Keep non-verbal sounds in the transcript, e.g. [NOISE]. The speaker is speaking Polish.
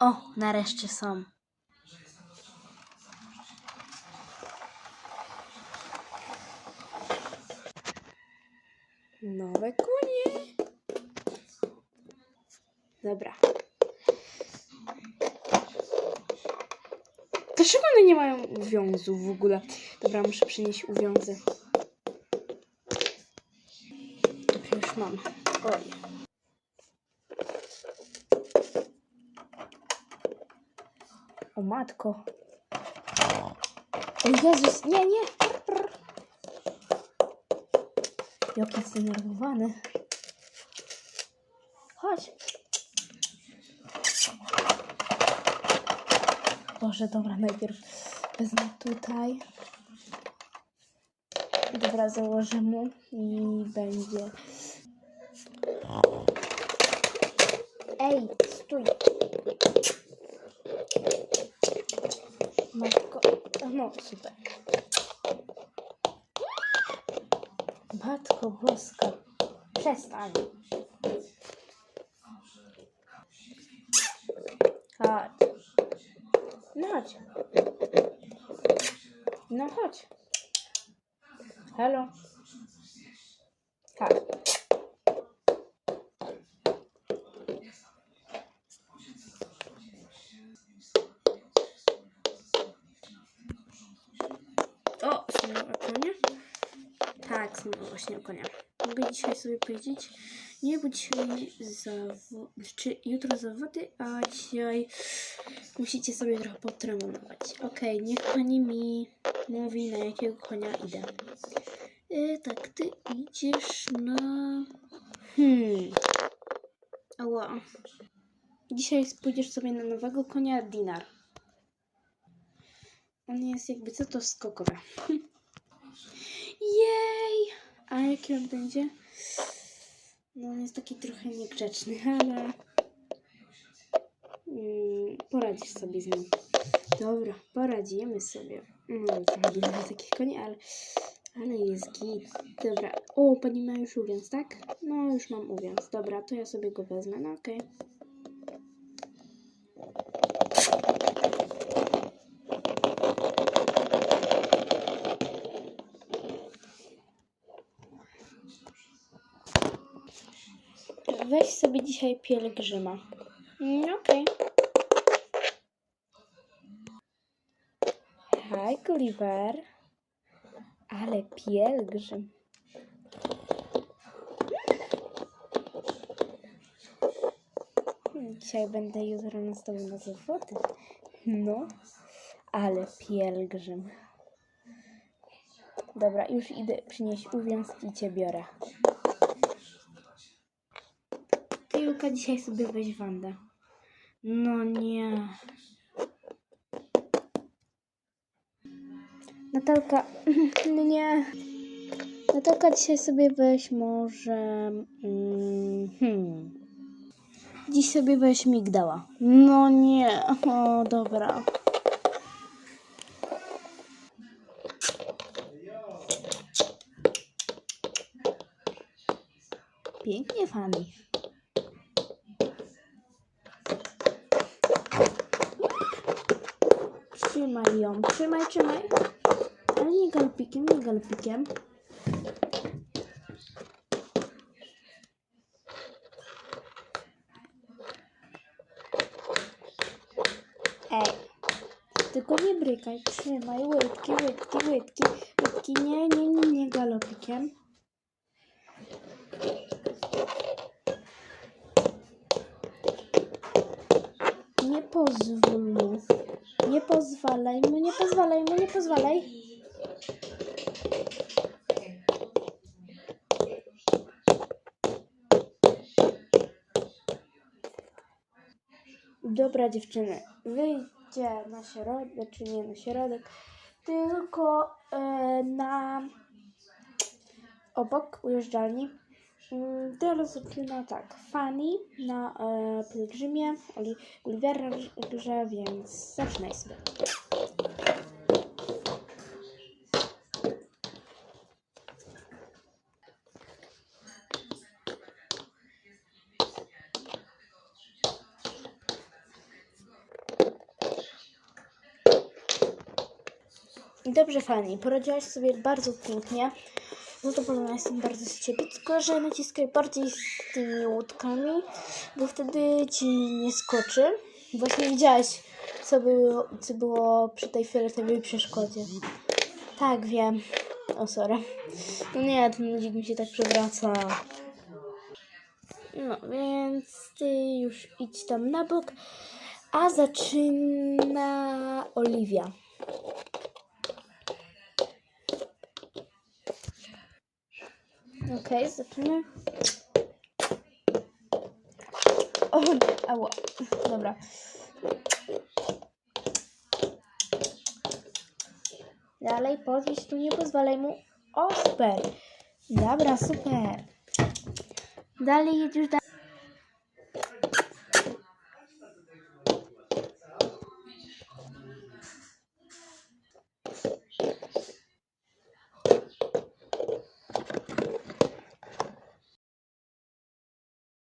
O, nareszcie są. Nowe konie. Dobra. Dlaczego one nie mają uwiązów w ogóle? Dobra, muszę przynieść uwiązy. Już mam. Oj. O matko. O Jezus, nie, nie. Jaki zdenerwowany. Chodź. Boże, dobra, najpierw wezmę tutaj. Dobra, założę mu i będzie. Ej, stój. Matko. No, super. Matko boska. Przestań. Chodź. No chodź. No chodź. Halo. Chodź. O, są nowe konie? Są właśnie o. Mogę dzisiaj sobie powiedzieć, nie, bo dzisiaj zawo- czy jutro zawody, a dzisiaj musicie sobie trochę potrenować. Okej, niech pani mi mówi, na jakiego konia idę. E, tak, ty idziesz na... Hmm... Ała. Dzisiaj pójdziesz sobie na nowego konia Dinar. On jest jakby, co to skokowe. [LAUGHS] Jej! A jaki on będzie? No on jest taki trochę niegrzeczny, [LAUGHS] ale mm, poradzisz sobie z nim. Dobra, poradzimy sobie. No, trochę dużo takich koni, ale, ale jest git. Dobra. O, pani ma już uwiąz, tak? No, już mam uwiąz. Dobra, to ja sobie go wezmę, no okej. Weź sobie dzisiaj pielgrzyma. Mm, Okej. Hej, Gulliver. Ale pielgrzym. Dzisiaj będę jutro na tobą na zawody. No, ale pielgrzym. Dobra, już idę przynieść uwiąz i cię biorę. Julka, dzisiaj sobie weź Wandę. No nie. Natalka, [LAUGHS] no nie. Natalka, dzisiaj sobie weź może... Mm, hmm. Dziś sobie weź migdała. No nie. O, dobra. Pięknie, Fanny. Trzymaj ją, trzymaj, trzymaj. Ale nie galopikiem, nie galopikiem. Ej, tylko nie brykaj, trzymaj łydki, łydki, łydki, łydki, nie, nie, nie, nie galopikiem. Nie pozwól mu. Nie pozwalaj mu, nie pozwalaj mu, nie pozwalaj. Dobra dziewczyny, wyjdźcie na środek, czy nie na środek, tylko e, na obok ujeżdżalni. Mm, Teraz zaczyna tak. Fanny na e, pielgrzymie Olivera grze, więc zaczynaj sobie. Dobrze, Fanny, poradziłaś sobie bardzo pięknie. Zadowolona jestem bardzo z Ciebie, tylko że naciskaj bardziej z tymi łódkami, bo wtedy Ci nie skoczy. Właśnie widziałaś, co było, co było przy tej fioletowej przeszkodzie. Tak, wiem. O, sorry. No nie, ten ludzik mi się tak przewraca. No, więc Ty już idź tam na bok, a zaczyna Oliwia. Okej, zaczynamy. O nie, ała. Dobra. Dalej podnieś tu, nie pozwalaj mu. O, super. Dobra, super. Dalej, już dalej.